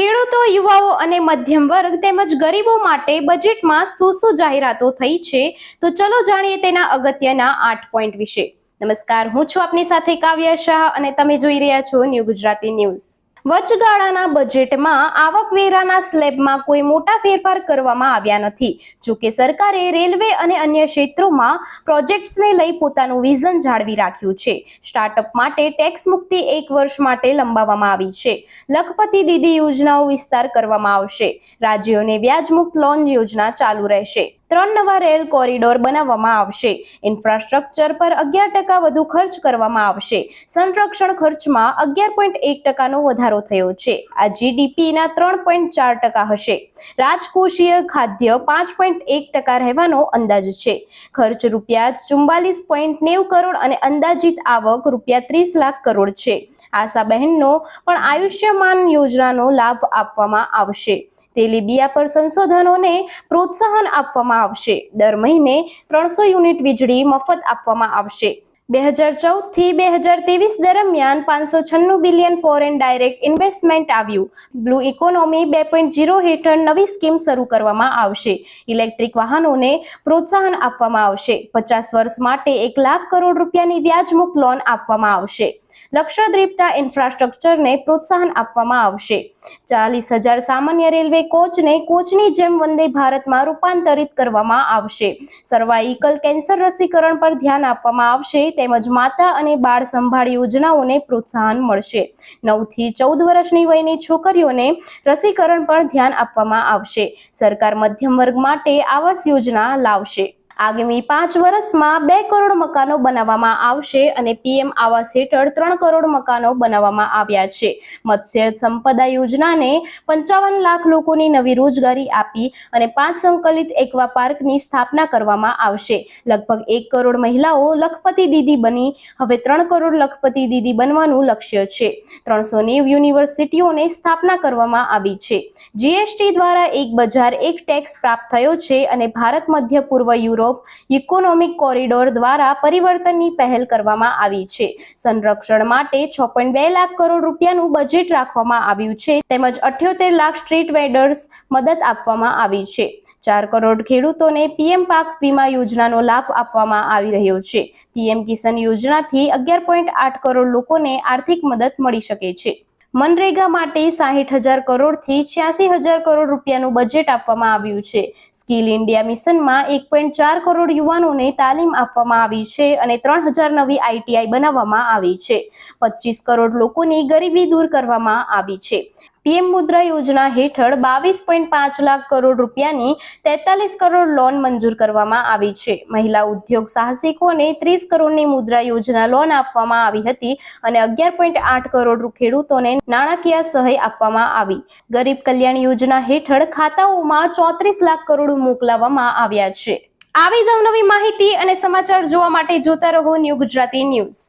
ખેડૂતો, યુવાઓ અને મધ્યમ વર્ગ તેમજ ગરીબો માટે બજેટમાં શું શું જાહેરાતો થઈ છે? તો ચલો જાણીએ તેના અગત્યના આઠ પોઈન્ટ વિશે. નમસ્કાર, હું છું આપની સાથે કાવ્ય શાહ અને તમે જોઈ રહ્યા છો ન્યૂ ગુજરાતી ન્યૂઝ. વચગાળાના બજેટમાં આવકવેરાના સ્લેબમાં કોઈ મોટા ફેરફાર કરવામાં આવ્યા નથી. જોકે સરકારે રેલવે અને અન્ય ક્ષેત્રોમાં પ્રોજેક્ટ્સને લઈ પોતાનું વિઝન જાળવી રાખ્યું છે. સ્ટાર્ટઅપ માટે ટેક્સ મુક્તિ એક વર્ષ માટે લંબાવવામાં આવી છે. લખપતિ દીદી યોજનાઓ વિસ્તાર કરવામાં આવશે. રાજ્યોને વ્યાજમુક્ત લોન યોજના ચાલુ રહેશે. ત્રણ નવા રેલ કોરિડોર બનાવવામાં આવશે. ઇન્ફ્રાસ્ટ્રક્ચર પર અગિયાર ટકા વધુ ખર્ચ કરવામાં આવશે. સંરક્ષણ ખર્ચમાં અગિયાર પોઈન્ટ એક ટકાનો વધારો થયો છે. આ જીડીપીના ત્રણ પોઈન્ટ ચાર ટકા હશે. રાજકોષીય ખાદ્ય પાંચ પોઈન્ટ એક ટકા રહેવાનો અંદાજ છે. ખર્ચ રૂપિયા ચુમ્બાલીસ પોઈન્ટ નેવું કરોડ અને અંદાજિત આવક રૂપિયા ત્રીસ લાખ કરોડ છે. આશાબહેનનો પણ આયુષ્યમાન યોજનાનો લાભ આપવામાં આવશે. તેલીબિયા પર સંશોધનોને પ્રોત્સાહન આપવામાં આવશે. દર મહિને ત્રણસો યુનિટ વીજળી મફત આપવામાં આવશે. બે હજાર ચૌદથી બે હજાર ત્રેવીસ દરમિયાન પાંચસો છન્નું બિલિયન ફોરેન ડાયરેક્ટ ઇન્વેસ્ટમેન્ટ આવ્યું. બ્લુ ઇકોનોમી બે પોઈન્ટ જીરો હેઠળ નવી સ્કીમ શરૂ કરવામાં આવશે. ઇલેક્ટ્રિક વાહનોને પ્રોત્સાહન આપવામાં આવશે. પચાસ વર્ષ માટે એક લાખ કરોડ રૂપિયાની વ્યાજમુક્ત લોન આપવામાં આવશે. લક્ષદ્વીપના ઇન્ફ્રાસ્ટ્રક્ચરને પ્રોત્સાહન આપવામાં આવશે. ચાલીસ હજાર સામાન્ય રેલવે કોચને કોચની જેમ વંદે ભારતમાં રૂપાંતરિત કરવામાં આવશે. સર્વાઇકલ કેન્સર રસીકરણ પર ધ્યાન આપવામાં આવશે તેમજ માતા અને બાળ સંભાળ યોજનાઓને પ્રોત્સાહન મળશે. નવથી ચૌદ વર્ષની વયની છોકરીઓને રસીકરણ પર ધ્યાન આપવામાં આવશે. સરકાર મધ્યમ વર્ગ માટે આવાસ યોજના લાવશે. આગામી પાંચ વર્ષમાં બે કરોડ મકાનો બનાવવામાં આવશે અને પીએમ આવાસ હેઠળ ત્રણ કરોડ મકાનો બનાવવામાં આવ્યા છે. મત્સ્ય સંપદા યોજનાને પંચાવન લાખ લોકોની નવી રોજગારી આપી અને પાંચ સંકલિત એકવા પાર્કની સ્થાપના કરવામાં આવશે. લગભગ એક કરોડ મહિલાઓ લખપતિ દીદી બની. હવે ત્રણ કરોડ લખપતિ દીદી બનવાનું લક્ષ્ય છે. ત્રણસો નેવું યુનિવર્સિટીઓને સ્થાપના કરવામાં આવી છે. જીએસટી દ્વારા એક બજાર એક ટેક્સ પ્રાપ્ત થયો છે અને ભારત મધ્ય પૂર્વ યુરોપ ઇકોનોમિક કોરિડોર દ્વારા પરિવર્તનની પહેલ કરવામાં આવી છે. સંરક્ષણ માટે છ બે લાખ કરોડ રૂપિયાનું બજેટ રાખવામાં આવ્યું છે. તેમજ અઠ્યોતેર લાખ સ્ટ્રીટ વેડર્સ મદદ આપવામાં આવી છે. ચાર કરોડ ખેડૂતોને પીએમ પાક વીમા યોજનાનો લાભ આપવામાં આવી રહ્યો છે. પીએમ કિસાન યોજનાથી અગિયાર પોઈન્ટ આઠ કરોડ લોકોને આર્થિક મદદ મળી શકે છે. મનરેગા માટે સાહીઠ હજાર કરોડથી છ્યાસી હજાર કરોડ રૂપિયાનું બજેટ આપવામાં આવ્યું છે. સ્કિલ ઇન્ડિયા મિશનમાં એક પોઈન્ટ ચાર કરોડ યુવાનોને તાલીમ આપવામાં આવી છે અને ત્રણ હજાર નવી આઈટીઆઈ બનાવવામાં આવી છે. પચીસ કરોડ લોકોની ગરીબી દૂર કરવામાં આવી છે. પીએમ મુદ્રા યોજના હેઠળ બાવીસ પોઈન્ટ પાંચ લાખ કરોડ રૂપિયાની તેતાલીસ કરોડ લોન મંજૂર કરવામાં આવી છે. મહિલા ઉદ્યોગ સાહસિકોને ત્રીસ કરોડની મુદ્રા યોજના લોન આપવામાં આવી હતી અને અગિયાર પોઈન્ટ આઠ કરોડ ખેડૂતોને નાણાકીય સહાય આપવામાં આવી. ગરીબ કલ્યાણ યોજના હેઠળ ખાતાઓમાં ચોત્રીસ લાખ કરોડ મોકલાવવામાં આવ્યા છે. આવી જ અવનવી માહિતી અને સમાચાર જોવા માટે જોતા રહો ન્યૂ ગુજરાતી ન્યૂઝ.